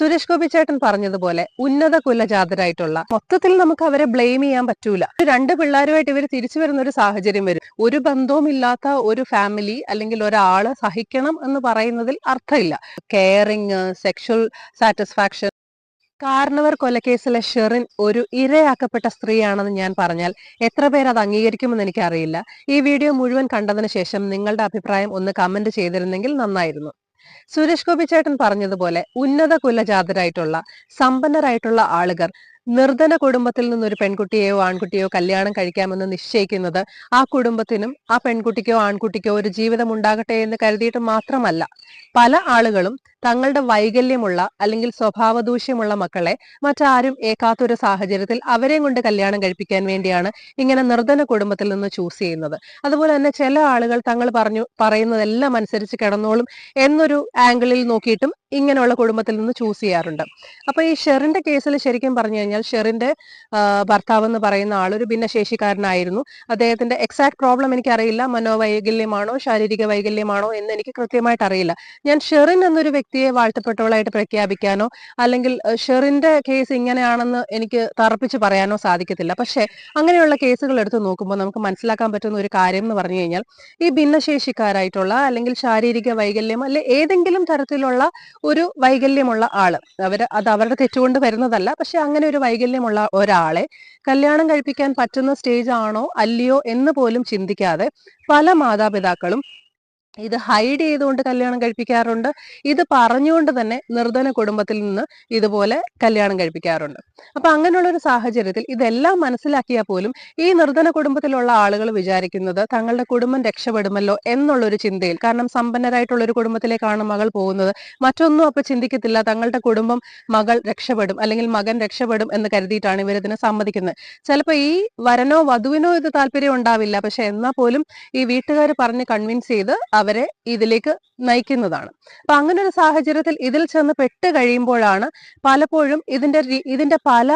സുരേഷ് ഗോപി ചേട്ടൻ പറഞ്ഞതുപോലെ ഉന്നത കുലജാതരായിട്ടുള്ള മൊത്തത്തിൽ നമുക്ക് അവരെ ബ്ലെയിം ചെയ്യാൻ പറ്റൂല. രണ്ട് പിള്ളേരുമായിട്ട് ഇവർ തിരിച്ചു വരുന്ന ഒരു സാഹചര്യം വരും. ഒരു ബന്ധവുമില്ലാത്ത ഒരു ഫാമിലി അല്ലെങ്കിൽ ഒരാൾ സഹിക്കണം എന്ന് പറയുന്നതിൽ അർത്ഥമില്ല. കെയറിങ് സെക്ഷൽ സാറ്റിസ്ഫാക്ഷൻ കാർണവർ കൊലക്കേസിലെ ഷെറിൻ ഒരു ഇരയാക്കപ്പെട്ട സ്ത്രീയാണെന്ന് ഞാൻ പറഞ്ഞാൽ എത്ര പേർ അത് അംഗീകരിക്കുമെന്ന് എനിക്കറിയില്ല. ഈ വീഡിയോ മുഴുവൻ കണ്ടതിന് ശേഷം നിങ്ങളുടെ അഭിപ്രായം ഒന്ന് കമന്റ് ചെയ്തിരുന്നെങ്കിൽ നന്നായിരുന്നു. സുരേഷ് ഗോപി ചേട്ടൻ പറഞ്ഞതുപോലെ ഉന്നത കുലജാതരായിട്ടുള്ള സമ്പന്നരായിട്ടുള്ള ആളുകൾ നിർധന കുടുംബത്തിൽ നിന്നൊരു പെൺകുട്ടിയെയോ ആൺകുട്ടിയോ കല്യാണം കഴിക്കാമെന്ന് നിശ്ചയിക്കുന്നത് ആ കുടുംബത്തിനും ആ പെൺകുട്ടിക്കോ ആൺകുട്ടിക്കോ ഒരു ജീവിതം ഉണ്ടാകട്ടെ എന്ന് കരുതിയിട്ട് മാത്രമല്ല. പല ആളുകളും തങ്ങളുടെ വൈകല്യമുള്ള അല്ലെങ്കിൽ സ്വഭാവദൂഷ്യമുള്ള മക്കളെ മറ്റാരും ഏക്കാത്തൊരു സാഹചര്യത്തിൽ അവരെയും കൊണ്ട് കല്യാണം കഴിപ്പിക്കാൻ വേണ്ടിയാണ് ഇങ്ങനെ നിർധന കുടുംബത്തിൽ നിന്ന് ചൂസ് ചെയ്യുന്നത്. അതുപോലെ തന്നെ ചില ആളുകൾ തങ്ങൾ പറഞ്ഞു പറയുന്നതെല്ലാം അനുസരിച്ച് കിടന്നോളും എന്നൊരു ആംഗിളിൽ നോക്കിയിട്ടും ഇങ്ങനെയുള്ള കുടുംബത്തിൽ നിന്ന് ചൂസ് ചെയ്യാറുണ്ട്. അപ്പൊ ഈ ഷെറിന്റെ കേസിൽ ശരിക്കും പറഞ്ഞു കഴിഞ്ഞാൽ ഷെറിന്റെ ഭർത്താവ് എന്ന് പറയുന്ന ആൾ ഒരു ഭിന്നശേഷിക്കാരനായിരുന്നു. അദ്ദേഹത്തിന്റെ എക്സാക്ട് പ്രോബ്ലം എനിക്കറിയില്ല. മനോവൈകല്യമാണോ ശാരീരിക വൈകല്യമാണോ എന്ന് എനിക്ക് കൃത്യമായിട്ട് അറിയില്ല. ഞാൻ ഷെറിൻ എന്നൊരു വ്യക്തിയെ വാഴ്ത്തപ്പെട്ടവളായിട്ട് പ്രഖ്യാപിക്കാനോ അല്ലെങ്കിൽ ഷെറിന്റെ കേസ് ഇങ്ങനെയാണെന്ന് എനിക്ക് തറപ്പിച്ച് പറയാനോ സാധിക്കത്തില്ല. പക്ഷേ അങ്ങനെയുള്ള കേസുകൾ എടുത്ത് നോക്കുമ്പോൾ നമുക്ക് മനസ്സിലാക്കാൻ പറ്റുന്ന ഒരു കാര്യം എന്ന് പറഞ്ഞു കഴിഞ്ഞാൽ ഈ ഭിന്നശേഷിക്കാരായിട്ടുള്ള അല്ലെങ്കിൽ ശാരീരിക വൈകല്യം അല്ലെ ഏതെങ്കിലും തരത്തിലുള്ള ഒരു വൈകല്യമുള്ള ആൾ അവർ അത് അവരുടെ തെറ്റുകൊണ്ട് വരുന്നതല്ല. പക്ഷെ അങ്ങനെ ഒരു വൈകല്യമുള്ള ഒരാളെ കല്യാണം കഴിപ്പിക്കാൻ പറ്റുന്ന സ്റ്റേജ് ആണോ അല്ലയോ എന്ന് പോലും ചിന്തിക്കാതെ പല മാതാപിതാക്കളും ഇത് ഹൈഡ് ചെയ്തുകൊണ്ട് കല്യാണം കഴിപ്പിക്കാറുണ്ട്. ഇത് പറഞ്ഞുകൊണ്ട് തന്നെ നിർധന കുടുംബത്തിൽ നിന്ന് ഇതുപോലെ കല്യാണം കഴിപ്പിക്കാറുണ്ട്. അപ്പൊ അങ്ങനെയുള്ള ഒരു സാഹചര്യത്തിൽ ഇതെല്ലാം മനസ്സിലാക്കിയാൽ പോലും ഈ നിർധന കുടുംബത്തിലുള്ള ആളുകൾ വിചാരിക്കുന്നത് തങ്ങളുടെ കുടുംബം രക്ഷപ്പെടുമല്ലോ എന്നുള്ളൊരു ചിന്തയിൽ കാരണം സമ്പന്നരായിട്ടുള്ള ഒരു കുടുംബത്തിലേക്കാണ് മകൾ പോകുന്നത്. മറ്റൊന്നും അപ്പൊ ചിന്തിക്കത്തില്ല തങ്ങളുടെ കുടുംബം മകൾ രക്ഷപ്പെടും അല്ലെങ്കിൽ മകൻ രക്ഷപ്പെടും എന്ന് കരുതിയിട്ടാണ് ഇവരിതിനെ സമ്മതിക്കുന്നത്. ചിലപ്പോൾ ഈ വരനോ വധുവിനോ ഇത് താല്പര്യം ഉണ്ടാവില്ല. പക്ഷെ എന്നാൽ പോലും ഈ വീട്ടുകാർ പറഞ്ഞ് കൺവിൻസ് ചെയ്ത് അവരെ ഇതിലേക്ക് നയിക്കുന്നതാണ്. അപ്പൊ അങ്ങനെ ഒരു സാഹചര്യത്തിൽ ഇതിൽ ചെന്ന് പെട്ട് കഴിയുമ്പോഴാണ് പലപ്പോഴും ഇതിന്റെ ഇതിന്റെ പല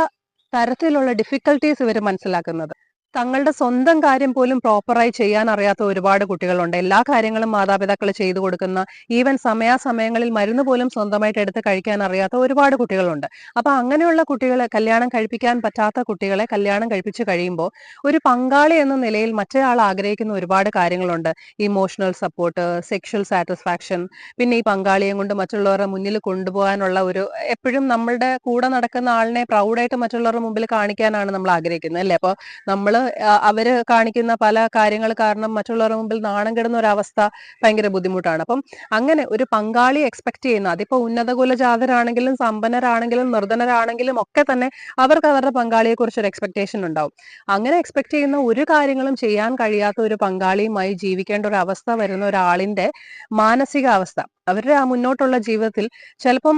തരത്തിലുള്ള ഡിഫിക്കൽട്ടീസ് ഇവർ മനസ്സിലാക്കുന്നത്. തങ്ങളുടെ സ്വന്തം കാര്യം പോലും പ്രോപ്പറായി ചെയ്യാൻ അറിയാത്ത ഒരുപാട് കുട്ടികളുണ്ട്. എല്ലാ കാര്യങ്ങളും മാതാപിതാക്കൾ ചെയ്തു കൊടുക്കുന്ന ഈവൻ സമയാസമയങ്ങളിൽ മരുന്ന് പോലും സ്വന്തമായിട്ട് എടുത്ത് കഴിക്കാൻ അറിയാത്ത ഒരുപാട് കുട്ടികളുണ്ട്. അപ്പൊ അങ്ങനെയുള്ള കുട്ടികളെ കല്യാണം കഴിപ്പിക്കാൻ പറ്റാത്ത കുട്ടികളെ കല്യാണം കഴിപ്പിച്ച് കഴിയുമ്പോൾ ഒരു പങ്കാളി എന്ന നിലയിൽ മറ്റേയാൾ ആഗ്രഹിക്കുന്ന ഒരുപാട് കാര്യങ്ങളുണ്ട്. ഇമോഷണൽ സപ്പോർട്ട് സെക്ഷൽ സാറ്റിസ്ഫാക്ഷൻ പിന്നെ ഈ പങ്കാളിയെ കൊണ്ട് മറ്റുള്ളവരുടെ മുന്നിൽ കൊണ്ടുപോകാനുള്ള ഒരു എപ്പോഴും നമ്മളുടെ കൂടെ നടക്കുന്ന ആളിനെ പ്രൗഡായിട്ട് മറ്റുള്ളവരുടെ മുമ്പിൽ കാണിക്കാനാണ് നമ്മൾ ആഗ്രഹിക്കുന്നത് അല്ലേ? അപ്പോൾ നമ്മൾ അവർ കാണിക്കുന്ന പല കാര്യങ്ങൾ കാരണം മറ്റുള്ളവരുടെ മുമ്പിൽ നാണം കെടുന്ന ഒരവസ്ഥ ഭയങ്കര ബുദ്ധിമുട്ടാണ്. അപ്പം അങ്ങനെ ഒരു പങ്കാളി എക്സ്പെക്ട് ചെയ്യുന്ന അതിപ്പോ ഉന്നത കുലജാതരാണെങ്കിലും സമ്പന്നരാണെങ്കിലും നിർധനരാണെങ്കിലും ഒക്കെ തന്നെ അവർക്ക് അവരുടെ പങ്കാളിയെ കുറിച്ച് ഒരു എക്സ്പെക്ടേഷൻ ഉണ്ടാവും. അങ്ങനെ എക്സ്പെക്ട് ചെയ്യുന്ന ഒരു കാര്യങ്ങളും ചെയ്യാൻ കഴിയാത്ത ഒരു പങ്കാളിയുമായി ജീവിക്കേണ്ട ഒരു അവസ്ഥ വരുന്ന ഒരാളിന്റെ മാനസികാവസ്ഥ. അവരുടെ ആ മുന്നോട്ടുള്ള ജീവിതത്തിൽ ചിലപ്പം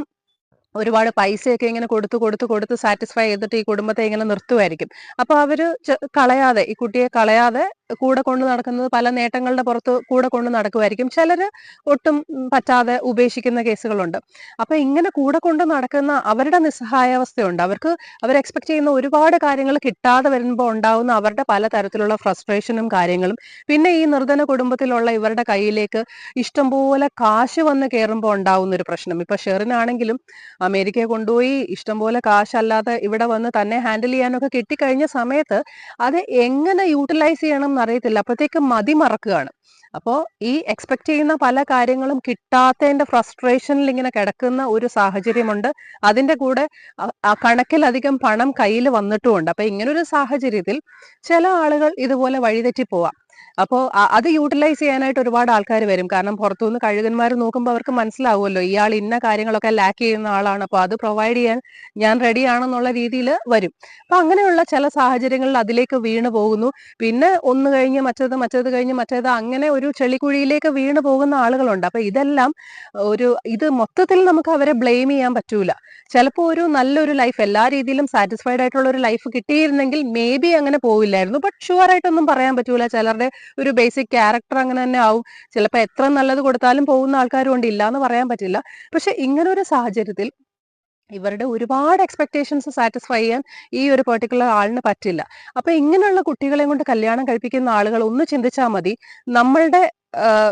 ഒരുപാട് പൈസയൊക്കെ ഇങ്ങനെ കൊടുത്ത് കൊടുത്ത് കൊടുത്ത് സാറ്റിസ്ഫൈ ചെയ്തിട്ട് ഈ കുടുംബത്തെ ഇങ്ങനെ നിർത്തുമായിരിക്കും അപ്പൊ അവർ കളയാതെ ഈ കുട്ടിയെ കളയാതെ കൂടെ കൊണ്ട് നടക്കുന്നത് പല നേട്ടങ്ങളുടെ പുറത്ത് കൂടെ കൊണ്ട് നടക്കുമായിരിക്കും ചിലർ ഒട്ടും പറ്റാതെ ഉപേക്ഷിക്കുന്ന കേസുകളുണ്ട്. അപ്പൊ ഇങ്ങനെ കൂടെ കൊണ്ട് നടക്കുന്ന അവരുടെ നിസ്സഹായാവസ്ഥയുണ്ട്. അവർക്ക് അവർ എക്സ്പെക്ട് ചെയ്യുന്ന ഒരുപാട് കാര്യങ്ങൾ കിട്ടാതെ വരുമ്പോൾ ഉണ്ടാവുന്ന അവരുടെ പല തരത്തിലുള്ള ഫ്രസ്ട്രേഷനും കാര്യങ്ങളും പിന്നെ ഈ നിർധന കുടുംബത്തിലുള്ള ഇവരുടെ കയ്യിലേക്ക് ഇഷ്ടംപോലെ കാശ് വന്ന് കയറുമ്പോൾ ഉണ്ടാവുന്ന ഒരു പ്രശ്നം. ഇപ്പൊ ഷെറിനാണെങ്കിലും അമേരിക്കയെ കൊണ്ടുപോയി ഇഷ്ടംപോലെ കാശല്ലാതെ ഇവിടെ വന്ന് തന്നെ ഹാൻഡിൽ ചെയ്യാനൊക്കെ കിട്ടിക്കഴിഞ്ഞ സമയത്ത് അത് എങ്ങനെ യൂട്ടിലൈസ് ചെയ്യണം എന്നറിയത്തില്ല അപ്പോഴത്തേക്ക് മതി മറക്കുകയാണ്. അപ്പോൾ ഈ എക്സ്പെക്ട് ചെയ്യുന്ന പല കാര്യങ്ങളും കിട്ടാത്തതിന്റെ ഫ്രസ്ട്രേഷനിൽ ഇങ്ങനെ കിടക്കുന്ന ഒരു സാഹചര്യമുണ്ട്. അതിന്റെ കൂടെ കണക്കിലധികം പണം കയ്യിൽ വന്നിട്ടുമുണ്ട്. അപ്പൊ ഇങ്ങനൊരു സാഹചര്യത്തിൽ ചില ആളുകൾ ഇതുപോലെ വഴിതെറ്റി പോവാം. അപ്പോൾ അത് യൂട്ടിലൈസ് ചെയ്യാനായിട്ട് ഒരുപാട് ആൾക്കാർ വരും. കാരണം പുറത്തുനിന്ന് കഴുകന്മാർ നോക്കുമ്പോൾ അവർക്ക് മനസ്സിലാവുമല്ലോ ഇയാൾ ഇന്ന കാര്യങ്ങളൊക്കെ ലാക്ക് ചെയ്യുന്ന ആളാണ്. അപ്പോൾ അത് പ്രൊവൈഡ് ചെയ്യാൻ ഞാൻ റെഡി ആണെന്നുള്ള രീതിയിൽ വരും. അപ്പൊ അങ്ങനെയുള്ള ചില സാഹചര്യങ്ങളിൽ അതിലേക്ക് വീണ് പോകുന്നു. പിന്നെ ഒന്ന് കഴിഞ്ഞ് മറ്റേത് മറ്റേത് കഴിഞ്ഞ് മറ്റേത് അങ്ങനെ ഒരു ചെളിക്കുഴിയിലേക്ക് വീണ് പോകുന്ന ആളുകളുണ്ട്. അപ്പൊ ഇതെല്ലാം ഒരു ഇത് മൊത്തത്തിൽ നമുക്ക് അവരെ ബ്ലെയിം ചെയ്യാൻ പറ്റൂല. ചിലപ്പോൾ ഒരു നല്ലൊരു ലൈഫ് എല്ലാ രീതിയിലും സാറ്റിസ്ഫൈഡ് ആയിട്ടുള്ള ഒരു ലൈഫ് കിട്ടിയിരുന്നെങ്കിൽ മേ ബി അങ്ങനെ പോവില്ലായിരുന്നു. ബട്ട് ഷുവർ ആയിട്ടൊന്നും പറയാൻ പറ്റൂല. ചിലരുടെ ഒരു ബേസിക് ക്യാരക്ടർ അങ്ങനെ തന്നെ ആവും. ചിലപ്പോൾ എത്ര നല്ലത് കൊടുത്താലും പോകുന്ന ആൾക്കാരും ഉണ്ട്. ഇല്ല എന്ന് പറയാൻ പറ്റില്ല. പക്ഷെ ഇങ്ങനെ ഒരു സാഹചര്യത്തിൽ ഇവരുടെ ഒരുപാട് എക്സ്പെക്ടേഷൻസ് സാറ്റിസ്ഫൈ ചെയ്യാൻ ഈ ഒരു പെർട്ടിക്കുലർ ആളിന് പറ്റില്ല. അപ്പൊ ഇങ്ങനെയുള്ള കുട്ടികളെ കൊണ്ട് കല്യാണം കഴിപ്പിക്കുന്ന ആളുകൾ ഒന്ന് ചിന്തിച്ചാൽ മതി. നമ്മളുടെ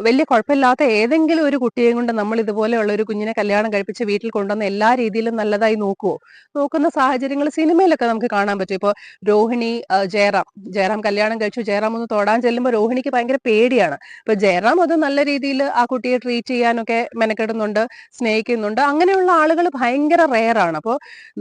വലിയ കുഴപ്പമില്ലാത്ത ഏതെങ്കിലും ഒരു കുട്ടിയെയും കൊണ്ട് നമ്മൾ ഇതുപോലെയുള്ള ഒരു കുഞ്ഞിനെ കല്യാണം കഴിപ്പിച്ച് വീട്ടിൽ കൊണ്ടുവന്ന് എല്ലാ രീതിയിലും നല്ലതായി നോക്കുവോ നോക്കുന്ന സാഹചര്യങ്ങൾ സിനിമയിലൊക്കെ നമുക്ക് കാണാൻ പറ്റും. ഇപ്പോൾ രോഹിണി ജയറാം. ജയറാം കല്യാണം കഴിച്ചു. ജയറാം ഒന്ന് തൊടാൻ ചെല്ലുമ്പോൾ രോഹിണിക്ക് ഭയങ്കര പേടിയാണ്. ഇപ്പൊ ജയറാം അത് നല്ല രീതിയിൽ ആ കുട്ടിയെ ട്രീറ്റ് ചെയ്യാനൊക്കെ മെനക്കെടുന്നുണ്ട് സ്നേഹിക്കുന്നുണ്ട്. അങ്ങനെയുള്ള ആളുകൾ ഭയങ്കര റെയറാണ് അപ്പോൾ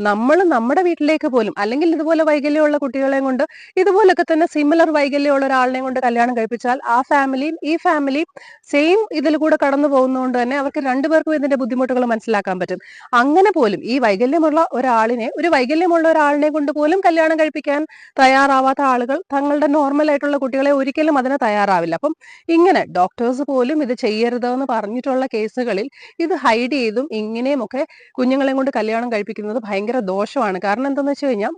നമ്മൾ നമ്മുടെ വീട്ടിലേക്ക് പോലും അല്ലെങ്കിൽ ഇതുപോലെ വൈകല്യമുള്ള കുട്ടികളെയും കൊണ്ട് ഇതുപോലൊക്കെ തന്നെ സിമിലർ വൈകല്യമുള്ള ഒരാളിനെ കൊണ്ട് കല്യാണം കഴിപ്പിച്ചാൽ ആ ഫാമിലിയും ഈ ഫാമിലിയും സെയിം ഇതിൽ കൂടെ കടന്നു പോകുന്നതുകൊണ്ട് തന്നെ അവർക്ക് രണ്ടുപേർക്കും ഇതിന്റെ ബുദ്ധിമുട്ടുകൾ മനസ്സിലാക്കാൻ പറ്റും. അങ്ങനെ പോലും ഈ വൈകല്യമുള്ള ഒരാളിനെ ഒരു വൈകല്യമുള്ള ഒരാളിനെ കൊണ്ട് പോലും കല്യാണം കഴിപ്പിക്കാൻ തയ്യാറാവാത്ത ആളുകൾ തങ്ങളുടെ നോർമൽ ആയിട്ടുള്ള കുട്ടികളെ ഒരിക്കലും അതിന് തയ്യാറാവില്ല. അപ്പം ഇങ്ങനെ ഡോക്ടേഴ്സ് പോലും ഇത് ചെയ്യരുതെന്ന് പറഞ്ഞിട്ടുള്ള കേസുകളിൽ ഇത് ഹൈഡ് ചെയ്തും ഇങ്ങനെയും ഒക്കെ കുഞ്ഞുങ്ങളെ കൊണ്ട് കല്യാണം കഴിപ്പിക്കുന്നത് ഭയങ്കര ദോഷമാണ്. കാരണം എന്താണെന്ന് വെച്ച് കഴിഞ്ഞാൽ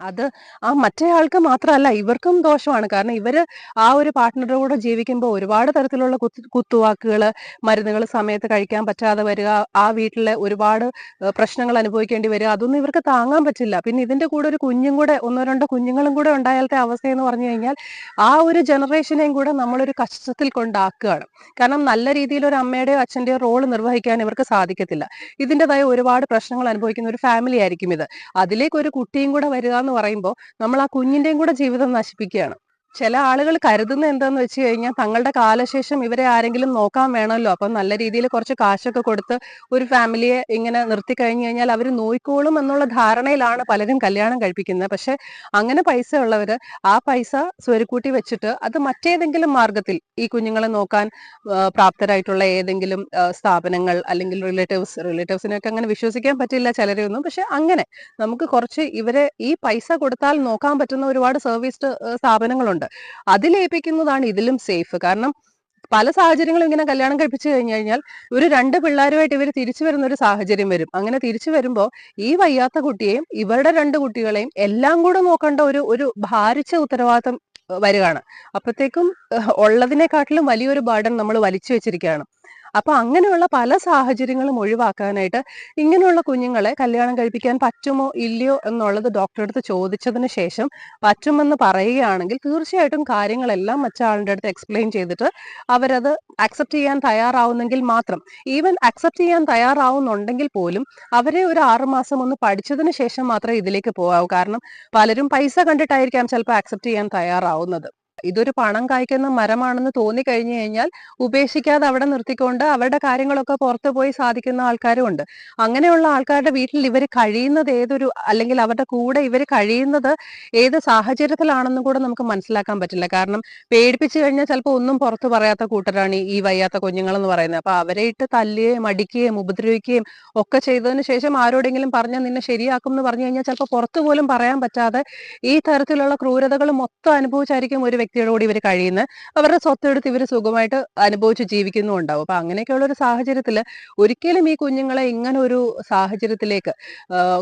അത് ആ മറ്റേ ആൾക്ക് മാത്രമല്ല ഇവർക്കും ദോഷമാണ്. കാരണം ഇവർ ആ ഒരു പാർട്ട്ണറുടെ കൂടെ ജീവിക്കുമ്പോൾ ഒരുപാട് തരത്തിലുള്ള കുത്ത് കുത്തുവാക്കുകൾ മരുന്നുകൾ സമയത്ത് കഴിക്കാൻ പറ്റാതെ വരിക ആ വീട്ടിലെ ഒരുപാട് പ്രശ്നങ്ങൾ അനുഭവിക്കേണ്ടി വരിക അതൊന്നും ഇവർക്ക് താങ്ങാൻ പറ്റില്ല. പിന്നെ ഇതിന്റെ കൂടെ ഒരു കുഞ്ഞും കൂടെ ഒന്നോ രണ്ടോ കുഞ്ഞുങ്ങളും കൂടെ ഉണ്ടായാലത്തെ അവസ്ഥ എന്ന് പറഞ്ഞു കഴിഞ്ഞാൽ ആ ഒരു ജനറേഷനെയും കൂടെ നമ്മളൊരു കഷ്ടത്തിൽ കൊണ്ടാക്കുകയാണ്. കാരണം നല്ല രീതിയിൽ ഒരു അമ്മയുടെയോ അച്ഛന്റെയോ റോൾ നിർവഹിക്കാൻ ഇവർക്ക് സാധിക്കത്തില്ല. ഇതിന്റെതായ ഒരുപാട് പ്രശ്നങ്ങൾ അനുഭവിക്കുന്ന ഒരു ഫാമിലി ആയിരിക്കും ഇത്. അതിലേക്ക് ഒരു കുട്ടിയും കൂടെ വരിക എന്ന് പറയുമ്പോൾ നമ്മൾ ആ കുഞ്ഞിന്റെയും കൂടെ ജീവിതം നശിപ്പിക്കുകയാണ്. ചില ആളുകൾ കരുതുന്ന എന്താന്ന് വെച്ച് കഴിഞ്ഞാൽ തങ്ങളുടെ കാലശേഷം ഇവരെ ആരെങ്കിലും നോക്കാൻ വേണമല്ലോ. അപ്പം നല്ല രീതിയിൽ കുറച്ച് കാശൊക്കെ കൊടുത്ത് ഒരു ഫാമിലിയെ ഇങ്ങനെ നിർത്തി കഴിഞ്ഞു കഴിഞ്ഞാൽ അവർ നോയിക്കോളും എന്നുള്ള ധാരണയിലാണ് പലരും കല്യാണം കഴിപ്പിക്കുന്നത്. പക്ഷെ അങ്ങനെ പൈസ ഉള്ളവർ ആ പൈസ സ്വരുക്കൂട്ടി വെച്ചിട്ട് അത് മറ്റേതെങ്കിലും മാർഗത്തിൽ ഈ കുഞ്ഞുങ്ങളെ നോക്കാൻ പ്രാപ്തരായിട്ടുള്ള ഏതെങ്കിലും സ്ഥാപനങ്ങൾ അല്ലെങ്കിൽ റിലേറ്റീവ്സ് റിലേറ്റീവ്സിനെയൊക്കെ അങ്ങനെ വിശ്വസിക്കാൻ പറ്റില്ല ചിലരെയൊന്നും. പക്ഷെ അങ്ങനെ നമുക്ക് കുറച്ച് ഇവരെ ഈ പൈസ കൊടുത്താൽ നോക്കാൻ പറ്റുന്ന ഒരുപാട് സർവീസ് സ്ഥാപനങ്ങളുണ്ട്. അതിലേൽപ്പിക്കുന്നതാണ് ഇതിലും സേഫ്. കാരണം പല സാഹചര്യങ്ങളും ഇങ്ങനെ കല്യാണം കഴിപ്പിച്ചു കഴിഞ്ഞു കഴിഞ്ഞാൽ ഒരു രണ്ട് പിള്ളേരുമായിട്ട് ഇവർ തിരിച്ചു വരുന്ന ഒരു സാഹചര്യം വരും. അങ്ങനെ തിരിച്ചു വരുമ്പോൾ ഈ വയ്യാത്ത കുട്ടിയെയും ഇവരുടെ രണ്ട് കുട്ടികളെയും എല്ലാം കൂടെ നോക്കേണ്ട ഒരു ഒരു ഭാരിച്ച ഉത്തരവാദിത്തം വരികയാണ്. അപ്പോഴത്തേക്കും ഉള്ളതിനെക്കാട്ടിലും വലിയൊരു ബാർഡൻ നമ്മൾ വലിച്ചു വെച്ചിരിക്കുകയാണ്. അപ്പൊ അങ്ങനെയുള്ള പല സാഹചര്യങ്ങളും ഒഴിവാക്കാനായിട്ട് ഇങ്ങനെയുള്ള കുഞ്ഞുങ്ങളെ കല്യാണം കഴിപ്പിക്കാൻ പറ്റുമോ ഇല്ലയോ എന്നുള്ളത് ഡോക്ടറെ അടുത്ത് ചോദിച്ചതിന് ശേഷം പറ്റുമെന്ന് പറയുകയാണെങ്കിൽ തീർച്ചയായിട്ടും കാര്യങ്ങളെല്ലാം മറ്റാളുടെ അടുത്ത് എക്സ്പ്ലെയിൻ ചെയ്തിട്ട് അവരത് അക്സെപ്റ്റ് ചെയ്യാൻ തയ്യാറാവുന്നെങ്കിൽ മാത്രം. ഈവൻ അക്സെപ്റ്റ് ചെയ്യാൻ തയ്യാറാവുന്നുണ്ടെങ്കിൽ പോലും അവരെ ഒരു ആറുമാസം ഒന്ന് പഠിച്ചതിന് ശേഷം മാത്രമേ ഇതിലേക്ക് പോകാവൂ. കാരണം പലരും പൈസ കണ്ടിട്ടായിരിക്കാം ചിലപ്പോൾ അക്സെപ്റ്റ് ചെയ്യാൻ തയ്യാറാവുന്നത്. ഇതൊരു പണം കായ്ക്കുന്ന മരമാണെന്ന് തോന്നി കഴിഞ്ഞു കഴിഞ്ഞാൽ ഉപേക്ഷിക്കാതെ അവിടെ നിർത്തിക്കൊണ്ട് അവരുടെ കാര്യങ്ങളൊക്കെ പുറത്തു പോയി സാധിക്കുന്ന ആൾക്കാരും ഉണ്ട് അങ്ങനെയുള്ള ആൾക്കാരുടെ വീട്ടിൽ ഇവർ കഴിയുന്നത് ഏതൊരു അല്ലെങ്കിൽ അവരുടെ കൂടെ ഇവർ കഴിയുന്നത് ഏത് സാഹചര്യത്തിലാണെന്നും കൂടെ നമുക്ക് മനസ്സിലാക്കാൻ പറ്റില്ല. കാരണം പേടിപ്പിച്ചു കഴിഞ്ഞാൽ ചിലപ്പോൾ ഒന്നും പുറത്തു പറയാത്ത കൂട്ടരാണ് ഈ- വയ്യാത്ത കുഞ്ഞുങ്ങൾ എന്ന് പറയുന്നത്. അപ്പൊ അവരെ ഇട്ട് തല്ലുകയും അടിക്കുകയും ഉപദ്രവിക്കുകയും ഒക്കെ ചെയ്തതിന് ശേഷം ആരോടെങ്കിലും പറഞ്ഞാൽ നിന്നെ ശരിയാക്കും എന്ന് പറഞ്ഞു കഴിഞ്ഞാൽ ചിലപ്പോൾ പുറത്തു പോലും പറയാൻ പറ്റാതെ ഈ തരത്തിലുള്ള ക്രൂരതകൾ മൊത്തം അനുഭവിച്ചായിരിക്കും ഒരു കൂടി ഇവർ കഴിയുന്ന അവരുടെ സ്വത്തെടുത്ത് ഇവർ സുഖമായിട്ട് അനുഭവിച്ച് ജീവിക്കുന്നു ഉണ്ടാവും. അപ്പൊ അങ്ങനെയൊക്കെയുള്ള ഒരു സാഹചര്യത്തിൽ ഒരിക്കലും ഈ കുഞ്ഞുങ്ങളെ ഇങ്ങനെ ഒരു സാഹചര്യത്തിലേക്ക്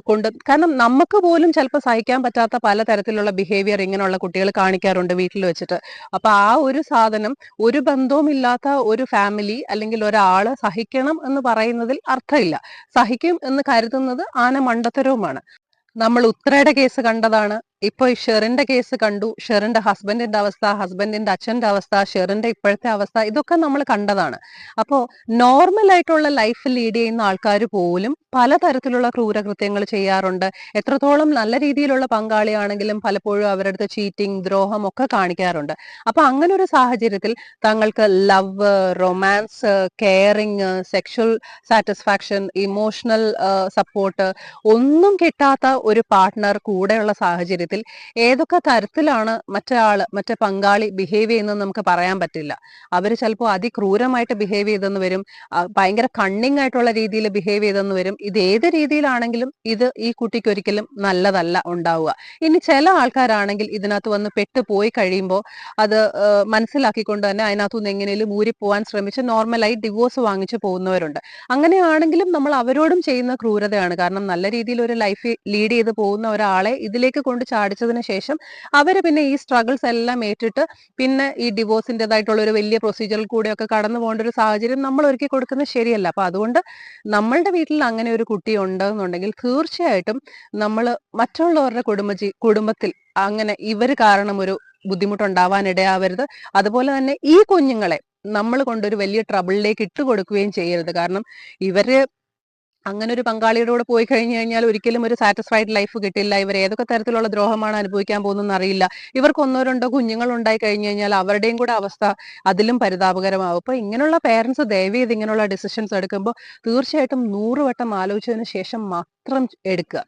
കൊണ്ട് കാരണം നമുക്ക് പോലും ചിലപ്പോൾ സഹിക്കാൻ പറ്റാത്ത പല തരത്തിലുള്ള ബിഹേവിയർ ഇങ്ങനെയുള്ള കുട്ടികൾ കാണിക്കാറുണ്ട് വീട്ടിൽ വെച്ചിട്ട്. അപ്പൊ ആ ഒരു സാധനം ഒരു ബന്ധവും ഇല്ലാത്ത ഒരു ഫാമിലി അല്ലെങ്കിൽ ഒരാൾ സഹിക്കണം എന്ന് പറയുന്നതിൽ അർത്ഥമില്ല. സഹിക്കും എന്ന് കരുതുന്നത് ആന മണ്ടത്തരവുമാണ് നമ്മൾ ഉത്രയുടെ കേസ് കണ്ടതാണ്. ഇപ്പൊ ഷെറിന്റെ കേസ് കണ്ടു. ഷെറിന്റെ ഹസ്ബൻഡിന്റെ അവസ്ഥ ഹസ്ബൻഡിന്റെ അച്ഛന്റെ അവസ്ഥ ഷെറിന്റെ ഇപ്പോഴത്തെ അവസ്ഥ ഇതൊക്കെ നമ്മൾ കണ്ടതാണ്. അപ്പോ നോർമൽ ആയിട്ടുള്ള ലൈഫ് ലീഡ് ചെയ്യുന്ന ആൾക്കാർ പോലും പലതരത്തിലുള്ള ക്രൂരകൃത്യങ്ങൾ ചെയ്യാറുണ്ട്. എത്രത്തോളം നല്ല രീതിയിലുള്ള പങ്കാളിയാണെങ്കിലും പലപ്പോഴും അവരുടെ അടുത്ത് ചീറ്റിംഗ് ദ്രോഹം ഒക്കെ കാണിക്കാറുണ്ട്. അപ്പൊ അങ്ങനെ ഒരു സാഹചര്യത്തിൽ തങ്ങൾക്ക് love romance caring sexual satisfaction emotional support ഒന്നും കിട്ടാത്ത ഒരു പാർട്ട്ണർ കൂടെയുള്ള സാഹചര്യത്തിൽ ഏതൊക്കെ തരത്തിലാണ് മറ്റേ ആൾ മറ്റേ പങ്കാളി ബിഹേവ് ചെയ്യുന്നതെന്ന് നമുക്ക് പറയാൻ പറ്റില്ല. അവർ ചിലപ്പോൾ അതിക്രൂരമായിട്ട് ബിഹേവ് ചെയ്തെന്ന് വരും ഭയങ്കര കണ്ണിങ് ആയിട്ടുള്ള രീതിയിൽ ബിഹേവ് ചെയ്തെന്ന് വരും. ഇത് ഏത് രീതിയിലാണെങ്കിലും ഇത് ഈ കുട്ടിക്ക് ഒരിക്കലും നല്ലതല്ല ഉണ്ടാവുക. ഇനി ചില ആൾക്കാരാണെങ്കിൽ ഇതിനകത്ത് വന്ന് പെട്ടുപോയി കഴിയുമ്പോൾ അത് മനസ്സിലാക്കിക്കൊണ്ട് തന്നെ അതിനകത്തുനിന്ന് എങ്ങനെയും ഊരിപ്പോവാൻ ശ്രമിച്ച് നോർമലായി ഡിവോഴ്സ് വാങ്ങിച്ച് പോകുന്നവരുണ്ട്. അങ്ങനെയാണെങ്കിലും നമ്മൾ അവരോടും ചെയ്യുന്ന ക്രൂരതയാണ്. കാരണം നല്ല രീതിയിൽ ഒരു ലൈഫ് ലീഡ് ചെയ്ത് പോകുന്ന ഒരാളെ ഇതിലേക്ക് കൊണ്ട് ചാടിച്ചതിന് ശേഷം അവർ പിന്നെ ഈ സ്ട്രഗിൾസ് എല്ലാം ഏറ്റിട്ട് പിന്നെ ഈ ഡിവോഴ്സിന്റെതായിട്ടുള്ള ഒരു വലിയ പ്രൊസീജിയറിൽ കൂടെയൊക്കെ കടന്നു പോകേണ്ട ഒരു സാഹചര്യം നമ്മൾ ഒരുക്കി കൊടുക്കുന്നത് ശരിയല്ല. അപ്പോൾ അതുകൊണ്ട് നമ്മളുടെ വീട്ടിൽ അങ്ങനെ ഒരു കുട്ടി ഉണ്ടെന്നുണ്ടെങ്കിൽ തീർച്ചയായിട്ടും നമ്മൾ മറ്റുള്ളവരുടെ കുടുംബ കുടുംബത്തിൽ അങ്ങനെ ഇവർ കാരണം ഒരു ബുദ്ധിമുട്ടുണ്ടാവാൻ ഇടയാവരുത് അതുപോലെ തന്നെ ഈ കുഞ്ഞുങ്ങളെ നമ്മൾ കൊണ്ടൊരു വലിയ ട്രബിളിലേക്ക് ഇട്ട് കൊടുക്കുകയും ചെയ്യരുത്. കാരണം ഇവർ അങ്ങനെ ഒരു പങ്കാളിയുടെ കൂടെ പോയി കഴിഞ്ഞു കഴിഞ്ഞാൽ ഒരിക്കലും ഒരു സാറ്റിസ്ഫൈഡ് ലൈഫ് കിട്ടില്ല. ഇവർ ഏതൊക്കെ തരത്തിലുള്ള ദ്രോഹമാണ് അനുഭവിക്കാൻ പോകുന്നതെന്ന് അറിയില്ല. ഇവർക്ക് ഒന്നോ രണ്ടോ കുഞ്ഞുങ്ങൾ ഉണ്ടായി കഴിഞ്ഞു കഴിഞ്ഞാൽ അവരുടെയും കൂടെ അവസ്ഥ അതിലും പരിതാപകരമാവും. അപ്പൊ ഇങ്ങനെയുള്ള പേരൻസ് ദയവ് ചെയ്ത് ഇങ്ങനെയുള്ള ഡിസിഷൻസ് എടുക്കുമ്പോൾ തീർച്ചയായിട്ടും നൂറ് വട്ടം ആലോചിച്ചതിന് ശേഷം മാത്രം എടുക്കുക.